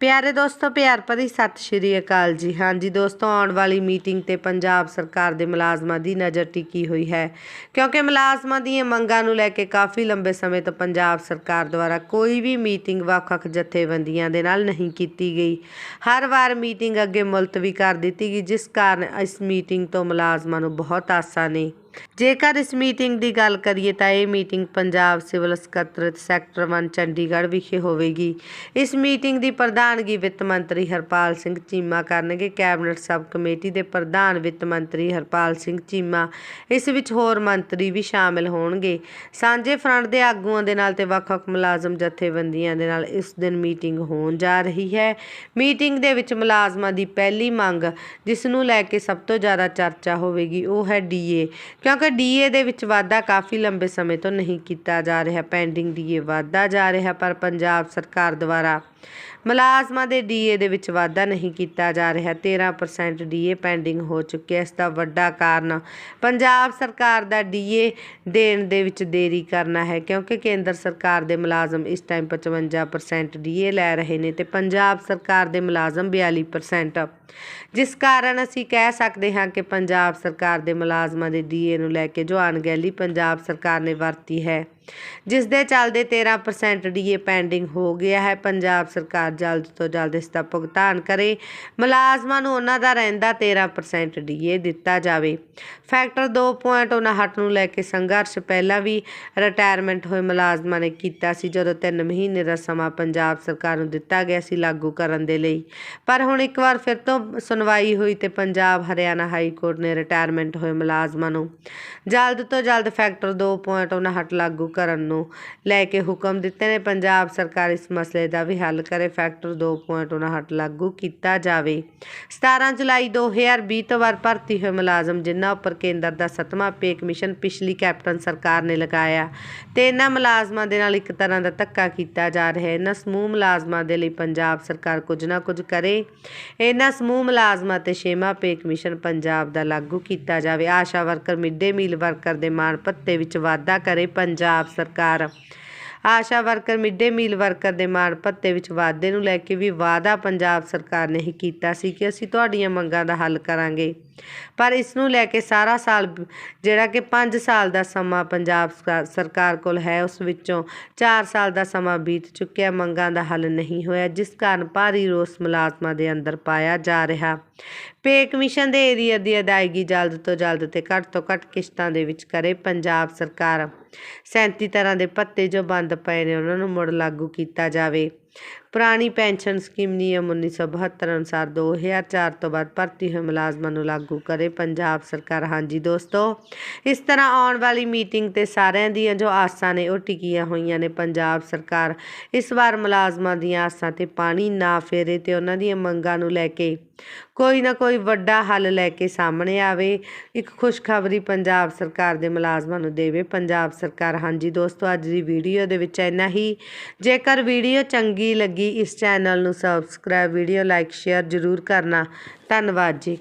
ਪਿਆਰੇ ਦੋਸਤੋ, ਪਿਆਰ ਭਰੀ ਸਤਿ ਸ਼੍ਰੀ ਅਕਾਲ ਜੀ। ਹਾਂਜੀ ਦੋਸਤੋ, ਆਉਣ ਵਾਲੀ ਮੀਟਿੰਗ ਤੇ ਪੰਜਾਬ ਸਰਕਾਰ ਦੇ ਮੁਲਾਜ਼ਮਾਂ ਦੀ ਨਜ਼ਰ ਟਿਕੀ ਹੋਈ ਹੈ। ਕਿਉਂਕਿ ਮੁਲਾਜ਼ਮਾਂ ਦੀਆਂ ਮੰਗਾਂ ਨੂੰ ਲੈ ਕੇ ਕਾਫੀ ਲੰਬੇ ਸਮੇਂ ਤੋਂ ਪੰਜਾਬ ਸਰਕਾਰ ਦੁਆਰਾ ਕੋਈ ਵੀ ਮੀਟਿੰਗ ਵੱਖ-ਵੱਖ ਜਥੇਬੰਦੀਆਂ ਦੇ ਨਾਲ ਨਹੀਂ ਕੀਤੀ ਗਈ। ਹਰ ਵਾਰ ਮੀਟਿੰਗ ਅੱਗੇ ਮੁਲਤਵੀ ਕਰ ਦਿੱਤੀ ਗਈ, ਜਿਸ ਕਾਰਨ ਇਸ ਮੀਟਿੰਗ ਤੋਂ ਮੁਲਾਜ਼ਮਾਂ ਨੂੰ ਬਹੁਤ ਆਸਾਂ ਨੇ ਜੇਕਰ ਇਸ ਮੀਟਿੰਗ ਦੀ ਗੱਲ ਕਰੀਏ ਤਾਂ ਇਹ meeting Punjab civil secretariat sector 1 Chandigarh ਵਿਖੇ ਹੋਵੇਗੀ। ਇਸ ਮੀਟਿੰਗ ਦੀ ਪ੍ਰਧਾਨਗੀ ਵਿੱਤ ਮੰਤਰੀ ਹਰਪਾਲ ਸਿੰਘ ਚੀਮਾ ਕਰਨਗੇ। ਕੈਬਨਿਟ ਸਬ ਕਮੇਟੀ ਦੇ ਪ੍ਰਧਾਨ ਵਿੱਤ ਮੰਤਰੀ ਹਰਪਾਲ ਸਿੰਘ ਚੀਮਾ ਇਸ ਵਿੱਚ ਹੋਰ ਮੰਤਰੀ ਵੀ ਸ਼ਾਮਿਲ ਹੋਣਗੇ। ਸਾਂਝੇ ਫਰੰਟ ਦੇ ਆਗੂਆਂ ਦੇ ਨਾਲ ਤੇ ਵੱਖ-ਵੱਖ ਮੁਲਾਜ਼ਮ ਜਥੇਬੰਦੀਆਂ ਦੇ ਨਾਲ ਇਸ ਦਿਨ ਮੀਟਿੰਗ ਹੋਣ ਜਾ ਰਹੀ ਹੈ। ਮੀਟਿੰਗ ਦੇ ਵਿੱਚ ਮੁਲਾਜ਼ਮਾਂ ਦੀ ਪਹਿਲੀ ਮੰਗ, ਜਿਸ ਨੂੰ ਲੈ ਕੇ ਸਭ ਤੋਂ ਜ਼ਿਆਦਾ ਚਰਚਾ ਹੋਵੇਗੀ, ਉਹ ਹੈ ਡੀਏ ਕਿਉਂਕਿ ਡੀਏ ਦੇ ਵਿੱਚ ਵਾਧਾ ਕਾਫੀ ਲੰਬੇ ਸਮੇਂ ਤੋਂ ਨਹੀਂ ਕੀਤਾ ਜਾ ਰਿਹਾ, ਪੈਂਡਿੰਗ ਡੀਏ ਵਾਧਾ ਜਾ ਰਿਹਾ, ਪਰ ਪੰਜਾਬ ਸਰਕਾਰ ਦੁਆਰਾ ਮੁਲਾਜ਼ਮਾਂ ਦੇ ਡੀਏ ਦੇ ਵਿੱਚ ਵਾਧਾ ਨਹੀਂ ਕੀਤਾ ਜਾ ਰਿਹਾ। 13% ਡੀਏ ਪੈਂਡਿੰਗ ਹੋ ਚੁੱਕਿਆ ਇਸ ਦਾ ਵੱਡਾ ਕਾਰਨ ਪੰਜਾਬ ਸਰਕਾਰ ਦਾ ਡੀਏ ਦੇਣ ਦੇ ਵਿੱਚ ਦੇਰੀ ਕਰਨਾ ਹੈ, ਕਿਉਂਕਿ ਕੇਂਦਰ ਸਰਕਾਰ ਦੇ ਮੁਲਾਜ਼ਮ ਇਸ ਟਾਈਮ 55% ਡੀਏ ਲੈ ਰਹੇ ਨੇ ਤੇ ਪੰਜਾਬ ਸਰਕਾਰ ਦੇ ਮੁਲਾਜ਼ਮ 42% ਜਿਸ ਕਾਰਨ ਅਸੀਂ ਕਹਿ ਸਕਦੇ ਹਾਂ ਕਿ ਪੰਜਾਬ ਸਰਕਾਰ ਦੇ ਮੁਲਾਜ਼ਮਾਂ ਦੇ ਡੀਏ ਨੂੰ ਲੈ ਕੇ ਜੋ ਅਣਗਹਿਲੀ ਪੰਜਾਬ ਸਰਕਾਰ ਨੇ ਵਰਤੀ ਹੈ। ਜਿਸ ਦੇ ਚੱਲਦੇ 13% ਡੀਏ ਪੈਂਡਿੰਗ ਹੋ ਗਿਆ ਹੈ। ਪੰਜਾਬ ਸਰਕਾਰ ਜਲਦ ਤੋਂ ਜਲਦ ਇਸ ਦਾ ਭੁਗਤਾਨ ਕਰੇ। ਮੁਲਾਜ਼ਮਾਂ ਨੂੰ ਉਹਨਾਂ ਦਾ ਰਹਿੰਦਾ 13% ਡੀਏ ਦਿੱਤਾ ਜਾਵੇ। ਫੈਕਟਰ 2.59 ਨੂੰ ਲੈ ਕੇ ਸੰਘਰਸ਼ ਪਹਿਲਾਂ ਵੀ ਰਿਟਾਇਰਮੈਂਟ ਹੋਏ ਮੁਲਾਜ਼ਮਾਂ ਨੇ ਕੀਤਾ ਸੀ, ਜਦੋਂ 3 ਮਹੀਨੇ ਦਾ ਸਮਾਂ ਪੰਜਾਬ ਸਰਕਾਰ ਨੂੰ ਦਿੱਤਾ ਗਿਆ ਸੀ ਲਾਗੂ ਕਰਨ ਦੇ ਲਈ। ਪਰ ਹੁਣ ਇੱਕ ਵਾਰ ਫਿਰ ਤੋਂ ਸੁਣਵਾਈ ਹੋਈ ਤੇ ਪੰਜਾਬ, ਹਰਿਆਣਾ ਹਾਈ ਕੋਰਟ ਨੇ ਰਿਟਾਇਰਮੈਂਟ ਹੋਏ ਮੁਲਾਜ਼ਮਾਂ ਨੂੰ ਜਲਦ ਤੋਂ ਜਲਦ ਫੈਕਟਰ 2.59 ਲਾਗੂ ਕਰਨ ਨੂੰ ਲੈ ਕੇ ਹੁਕਮ ਦਿੱਤੇ ਨੇ। ਪੰਜਾਬ ਸਰਕਾਰ ਇਸ ਮਸਲੇ ਦਾ ਵੀ ਹੱਲ ਕਰੇ। ਫੈਕਟਰ 2.59 ਲਾਗੂ ਕੀਤਾ ਜਾਵੇ। 17 ਜੁਲਾਈ 2020 ਤੋਂ ਵਾਰ ਭਰਤੀ ਹੋਏ ਮੁਲਾਜ਼ਮ, ਜਿਨ੍ਹਾਂ ਉੱਪਰ ਕੇਂਦਰ ਦਾ ਸੱਤਵਾਂ ਪੇ ਕਮਿਸ਼ਨ ਪਿਛਲੀ ਕੈਪਟਨ ਸਰਕਾਰ ਨੇ ਲਗਾਇਆ। ਤੇ ਇਹਨਾਂ ਮੁਲਾਜ਼ਮਾਂ ਦੇ ਨਾਲ ਇੱਕ ਤਰ੍ਹਾਂ ਦਾ ਧੱਕਾ ਕੀਤਾ ਜਾ ਰਿਹਾ ਹੈ। ਇਹਨਾਂ ਸਮੂਹ ਮੁਲਾਜ਼ਮਾਂ ਦੇ ਲਈ ਪੰਜਾਬ ਸਰਕਾਰ ਕੁਝ ਨਾ ਕੁਝ ਕਰੇ। ਇਹਨਾਂ ਸਮੂਹ ਮੁਲਾਜ਼ਮਾਂ ਤੇ ਛੇਵਾਂ ਪੇ ਕਮਿਸ਼ਨ ਪੰਜਾਬ ਦਾ ਲਾਗੂ ਕੀਤਾ ਜਾਵੇ। Asha worker mid day meal worker ਦੇ ਮਾਣ ਭੱਤੇ ਵਿੱਚ ਵਾਧਾ ਕਰੇ। ਪੰਜਾਬ ਸਰਕਾਰ। Asha worker, mid day meal worker ਦੇ ਮਾਣ ਭੱਤੇ ਵਿੱਚ ਵਾਧੇ ਨੂੰ ਲੈ ਕੇ ਵੀ ਵਾਅਦਾ ਪੰਜਾਬ ਸਰਕਾਰ ਨੇ ਹੀ ਕੀਤਾ ਸੀ ਕਿ ਅਸੀਂ ਤੁਹਾਡੀਆਂ ਮੰਗਾਂ ਦਾ ਹੱਲ ਕਰਾਂਗੇ। ਪਰ ਇਸ ਨੂੰ ਲੈ ਕੇ ਸਾਰਾ ਸਾਲ ਜਿਹੜਾ ਕਿ 5 ਸਾਲ ਦਾ ਸਮਾਂ ਪੰਜਾਬ ਸਰਕਾ- ਸਰਕਾਰ ਕੋਲ ਹੈ, ਉਸ ਵਿੱਚੋਂ 4 ਸਾਲ ਦਾ ਸਮਾਂ ਬੀਤ ਚੁੱਕਿਆ, ਮੰਗਾਂ ਦਾ ਹੱਲ ਨਹੀਂ ਹੋਇਆ, ਜਿਸ ਕਾਰਨ ਭਾਰੀ ਰੋਸ ਮੁਲਾਜ਼ਮਾਂ ਦੇ ਅੰਦਰ ਪਾਇਆ ਜਾ ਰਿਹਾ। ਪੇ ਕਮਿਸ਼ਨ ਦੇ ਏਰੀਆ ਦੀ ਅਦਾਇਗੀ ਜਲਦ ਤੋਂ ਜਲਦ ਤੇ ਘੱਟ ਤੋਂ ਘੱਟ ਕਿਸ਼ਤਾਂ ਦੇ ਵਿੱਚ ਕਰੇ ਪੰਜਾਬ ਸਰਕਾਰ। 37 ਤਰ੍ਹਾਂ ਦੇ ਪੱਤੇ ਜੋ ਬੰਦ ਪਏ ਨੇ, ਉਹਨਾਂ ਨੂੰ ਮੁੜ ਲਾਗੂ ਕੀਤਾ ਜਾਵੇ। ਪੁਰਾਣੀ ਪੈਨਸ਼ਨ ਸਕੀਮ ਨਿਯਮ 1972 ਅਨੁਸਾਰ 2004 ਤੋਂ ਬਾਅਦ ਭਰਤੀ ਹੋਏ ਮੁਲਾਜ਼ਮਾਂ ਨੂੰ ਲਾਗੂ ਕਰੇ ਪੰਜਾਬ ਸਰਕਾਰ। ਹਾਂਜੀ ਦੋਸਤੋ, ਇਸ ਤਰ੍ਹਾਂ ਆਉਣ ਵਾਲੀ ਮੀਟਿੰਗ ਤੇ ਸਾਰਿਆਂ ਦੀਆਂ ਜੋ ਆਸਾਂ ਨੇ ਉਹ ਟਿਕੀਆਂ ਹੋਈਆਂ ਨੇ। ਪੰਜਾਬ ਸਰਕਾਰ ਇਸ ਵਾਰ ਮੁਲਾਜ਼ਮਾਂ ਦੀਆਂ ਆਸਾਂ ਤੇ ਪਾਣੀ ਨਾ ਫੇਰੇ ਤੇ ਉਹਨਾਂ ਦੀਆਂ ਮੰਗਾਂ ਨੂੰ ਲੈ ਕੇ ਕੋਈ ਨਾ ਕੋਈ ਵੱਡਾ ਹੱਲ ਲੈ ਕੇ ਸਾਹਮਣੇ ਆਵੇ। ਇੱਕ ਖੁਸ਼ਖਬਰੀ ਪੰਜਾਬ ਸਰਕਾਰ ਦੇ ਮੁਲਾਜ਼ਮਾਂ ਨੂੰ ਦੇਵੇ। ਪੰਜਾਬ ਸਰਕਾਰ, ਹਾਂਜੀ ਦੋਸਤੋ, ਅੱਜ ਦੀ ਵੀਡੀਓ ਦੇ ਵਿੱਚ ਇੰਨਾ ਹੀ। ਜੇਕਰ ਵੀਡੀਓ ਚੰਗੀ ਲੱਗੀ, ਇਸ ਚੈਨਲ ਨੂੰ ਸਬਸਕ੍ਰਾਈਬ ਵੀਡੀਓ ਲਾਈਕ ਸ਼ੇਅਰ ਜ਼ਰੂਰ ਕਰਨਾ। ਧੰਨਵਾਦ ਜੀ।